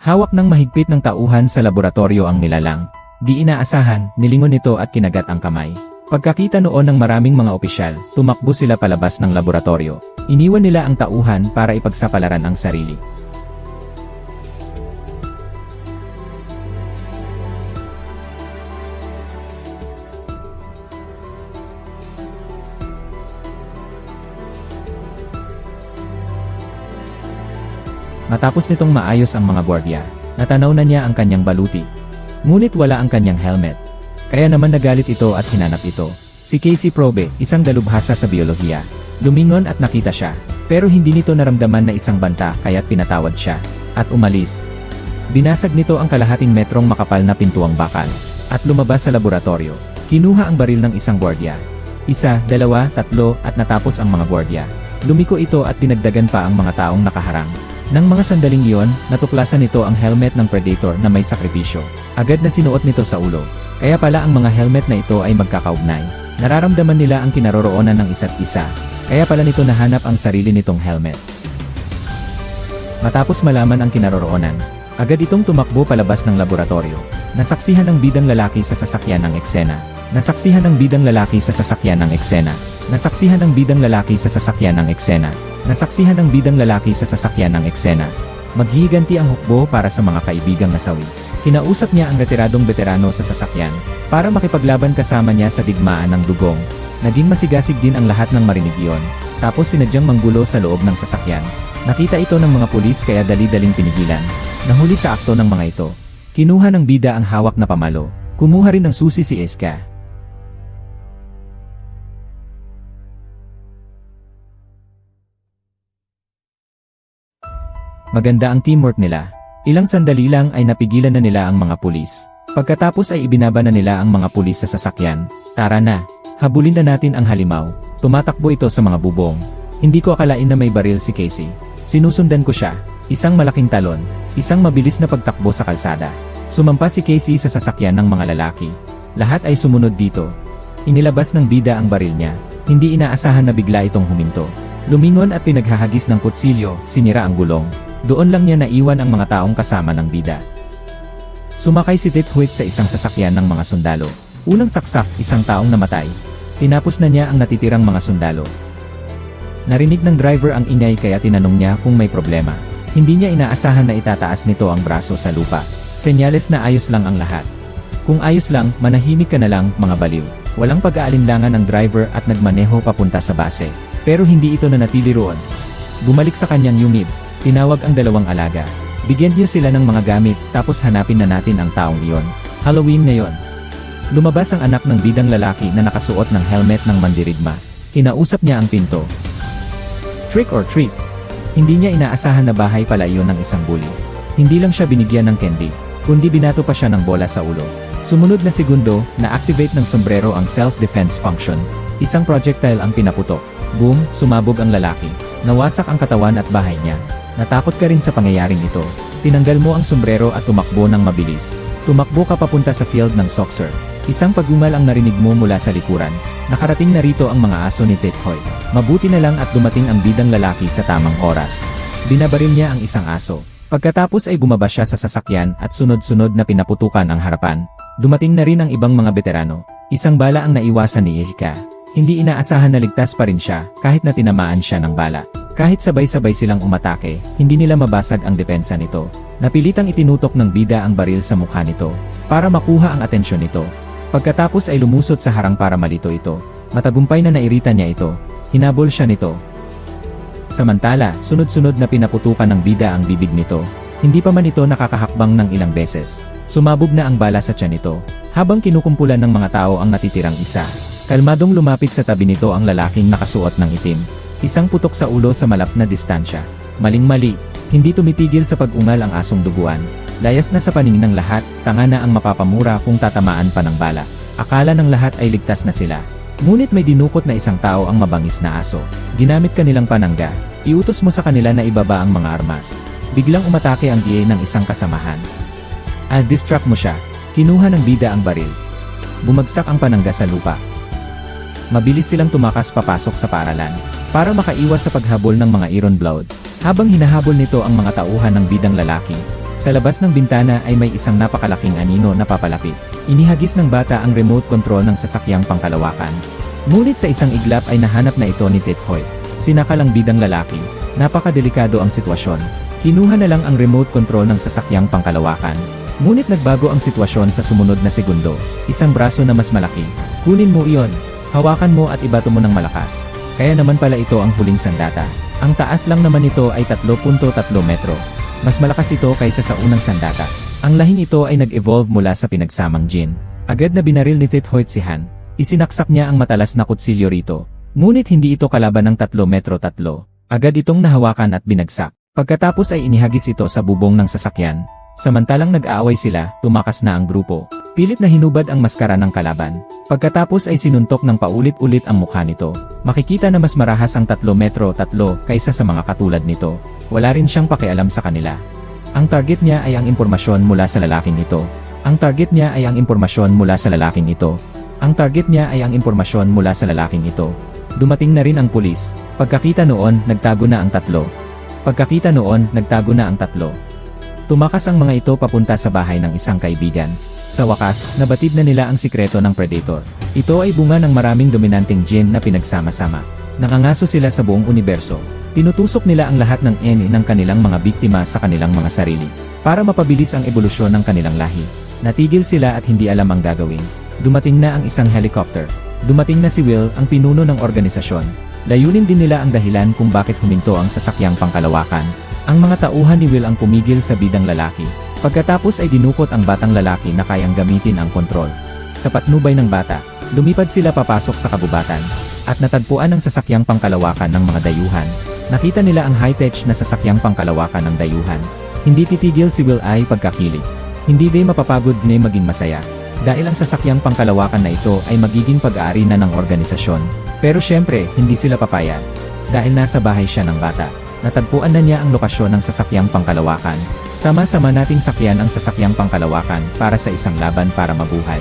Hawak ng mahigpit ng tauhan sa laboratorio ang nilalang. Di inaasahan, nilingon nito at kinagat ang kamay. Pagkakita noon ng maraming mga opisyal, tumakbo sila palabas ng laboratorio. Iniwan nila ang tauhan para ipagsapalaran ang sarili. Matapos nitong maayos ang mga gwardiya, natanaw na niya ang kanyang baluti. Ngunit wala ang kanyang helmet. Kaya naman nagalit ito at hinanap ito. Si Casey Probe, isang dalubhasa sa biolohiya. Lumingon at nakita siya, pero hindi nito naramdaman na isang banta kaya't pinatawad siya, at umalis. Binasag nito ang kalahating metrong makapal na pintuang bakal, at lumabas sa laboratorio. Kinuha ang baril ng isang gwardiya. Isa, dalawa, tatlo, at natapos ang mga gwardiya. Lumiko ito at dinagdagan pa ang mga taong nakaharang. Nang mga sandaling iyon, natuklasan nito ang helmet ng Predator na may sakripisyo. Agad na sinuot nito sa ulo. Kaya pala ang mga helmet na ito ay magkakaugnay. Nararamdaman nila ang kinaroroonan ng isa't isa. Kaya pala nito nahanap ang sarili nitong helmet. Matapos malaman ang kinaroroonan, agad itong tumakbo palabas ng laboratorio. Nasaksihan ang bidang lalaki sa sasakyan ng eksena. Nasaksihan ang bidang lalaki sa sasakyan ng eksena. Nasaksihan ang bidang lalaki sa sasakyan ng eksena. Nasaksihan ang bidang lalaki sa sasakyan ng eksena. Maghihiganti ang hukbo para sa mga kaibigang nasawi. Kinausap niya ang retiradong veterano sa sasakyan para makipaglaban kasama niya sa digmaan ng dugong. Naging masigasig din ang lahat ng marinig iyon. Tapos sinadyang manggulo sa loob ng sasakyan. Nakita ito ng mga pulis kaya dali-daling pinigilan. Nahuli sa akto ng mga ito. Kinuha ng bida ang hawak na pamalo. Kumuha rin ng susi si Eska. Maganda ang teamwork nila. Ilang sandali lang ay napigilan na nila ang mga pulis. Pagkatapos ay ibinaba na nila ang mga pulis sa sasakyan. Tara na, habulin na natin ang halimaw. Tumatakbo ito sa mga bubong. Hindi ko akalain na may baril si Casey. Sinusundan ko siya. Isang malaking talon. Isang mabilis na pagtakbo sa kalsada. Sumampa si Casey sa sasakyan ng mga lalaki. Lahat ay sumunod dito. Inilabas ng bida ang baril niya. Hindi inaasahan na bigla itong huminto. Lumingon at pinaghahagis ng kutsilyo, sinira ang gulong. Doon lang niya naiwan ang mga taong kasama ng bida. Sumakay si Titwit sa isang sasakyan ng mga sundalo. Unang saksak, isang taong namatay. Tinapos na niya ang natitirang mga sundalo. Narinig ng driver ang ingay kaya tinanong niya kung may problema. Hindi niya inaasahan na itataas nito ang braso sa lupa. Senyales na ayos lang ang lahat. Kung ayos lang, manahimik ka na lang, mga baliw. Walang pag-aalinlangan ang driver at nagmaneho papunta sa base. Pero hindi ito nanatili roon. Bumalik sa kanyang yumib. Tinawag ang dalawang alaga. Bigyan niyo sila ng mga gamit, tapos hanapin na natin ang taong iyon. Halloween ngayon. Lumabas ang anak ng bidang lalaki na nakasuot ng helmet ng mandirigma. Kinausap niya ang pinto. Trick or treat. Hindi niya inaasahan na bahay pala iyon ng isang bully. Hindi lang siya binigyan ng candy, kundi binato pa siya ng bola sa ulo. Sumunod na segundo, na-activate ng sombrero ang self-defense function. Isang projectile ang pinaputok. Boom, sumabog ang lalaki. Nawasak ang katawan at bahay niya. Natakot ka rin sa pangyayaring ito. Tinanggal mo ang sombrero at tumakbo ng mabilis. Tumakbo ka papunta sa field ng Soxer. Isang pagumal ang narinig mo mula sa likuran. Nakarating na rito ang mga aso ni Tithoy. Mabuti na lang at dumating ang bidang lalaki sa tamang oras. Binabaril niya ang isang aso. Pagkatapos ay bumaba siya sa sasakyan at sunod-sunod na pinaputukan ang harapan. Dumating na rin ang ibang mga veterano. Isang bala ang naiwasan ni Ihika. Hindi inaasahan na ligtas pa rin siya, kahit na tinamaan siya ng bala. Kahit sabay-sabay silang umatake, hindi nila mabasag ang depensa nito. Napilitang itinutok ng bida ang baril sa mukha nito, para makuha ang atensyon nito. Pagkatapos ay lumusot sa harang para malito ito. Matagumpay na nairita niya ito. Hinabol siya nito. Samantala, sunod-sunod na pinaputukan ng bida ang bibig nito. Hindi pa man ito nakakahakbang ng ilang beses. Sumabog na ang bala sa tiyan nito, habang kinukumpulan ng mga tao ang natitirang isa. Kalmadong lumapit sa tabi nito ang lalaking nakasuot ng itim. Isang putok sa ulo sa malap na distansya. Maling-mali, hindi tumitigil sa pag-ungal ang asong duguan. Layas na sa paningin ng lahat, tanga na ang mapapamura kung tatamaan pa ng bala. Akala ng lahat ay ligtas na sila. Ngunit may dinukot na isang tao ang mabangis na aso. Ginamit kanilang panangga. Iutos mo sa kanila na ibaba ang mga armas. Biglang umatake ang DA ng isang kasamahan. At distract mo siya. Kinuha ng bida ang baril. Bumagsak ang panangga sa lupa. Mabilis silang tumakas papasok sa paralan para makaiwas sa paghabol ng mga Iron Blood. Habang hinahabol nito ang mga tauhan ng bidang lalaki, Sa labas ng bintana ay may isang napakalaking anino na papalapit. Inihagis ng bata ang remote control ng sasakyang pangkalawakan. Ngunit sa isang iglap ay nahanap na ito ni Tithoy. Sinakalang bidang lalaki. Napakadelikado ang sitwasyon. Kinuha na lang ang remote control ng sasakyang pangkalawakan. Ngunit nagbago ang sitwasyon sa sumunod na segundo. Isang braso na mas malaki. Kunin mo iyon. Hawakan mo at ibato mo ng malakas. Kaya naman pala ito ang huling sandata. Ang taas lang naman nito ay 3.3 metro. Mas malakas ito kaysa sa unang sandata. Ang lahing ito ay nag-evolve mula sa pinagsamang gin. Agad na binaril ni Tithoit si Han. Isinaksak niya ang matalas na kutsilyo rito. Ngunit hindi ito kalaban ng 3 metro 3. Agad itong nahawakan at binagsak. Pagkatapos ay inihagis ito sa bubong ng sasakyan. Samantalang nag-aaway sila, tumakas na ang grupo. Pilit na hinubad ang maskara ng kalaban. Pagkatapos ay sinuntok ng paulit-ulit ang mukha nito. Makikita na mas marahas ang 3 metro 3 kaysa sa mga katulad nito. Wala rin siyang pakialam sa kanila. Ang target niya ay ang impormasyon mula sa lalaking ito. Ang target niya ay ang impormasyon mula sa lalaking ito. Ang target niya ay ang impormasyon mula sa lalaking ito. Dumating na rin ang pulis. Pagkakita noon, nagtago na ang tatlo. Pagkakita noon, nagtago na ang tatlo. Tumakas ang mga ito papunta sa bahay ng isang kaibigan. Sa wakas, nabatid na nila ang sikreto ng Predator. Ito ay bunga ng maraming dominanteng gene na pinagsama-sama. Nakangaso sila sa buong universo. Tinutusok nila ang lahat ng eni ng kanilang mga biktima sa kanilang mga sarili. Para mapabilis ang ebolusyon ng kanilang lahi. Natigil sila at hindi alam ang gagawin. Dumating na ang isang helicopter. Dumating na si Will, ang pinuno ng organisasyon. Layunin din nila ang dahilan kung bakit huminto ang sasakyang pangkalawakan. Ang mga tauhan ni Will ang pumigil sa bidang lalaki. Pagkatapos ay dinukot ang batang lalaki na kayang gamitin ang kontrol. Sa patnubay ng bata, lumipad sila papasok sa kabubatan. At natagpuan ang sasakyang pangkalawakan ng mga dayuhan. Nakita nila ang high-tech na sasakyang pangkalawakan ng dayuhan. Hindi titigil si Will ay pagkakilig. Hindi din mapapagod ni maging masaya. Dahil ang sasakyang pangkalawakan na ito ay magiging pag-aari na ng organisasyon. Pero syempre, hindi sila papayag. Dahil nasa bahay siya ng bata. Natagpuan na niya ang lokasyon ng sasakyang pangkalawakan. Sama-sama nating sakyan ang sasakyang pangkalawakan para sa isang laban para mabuhay.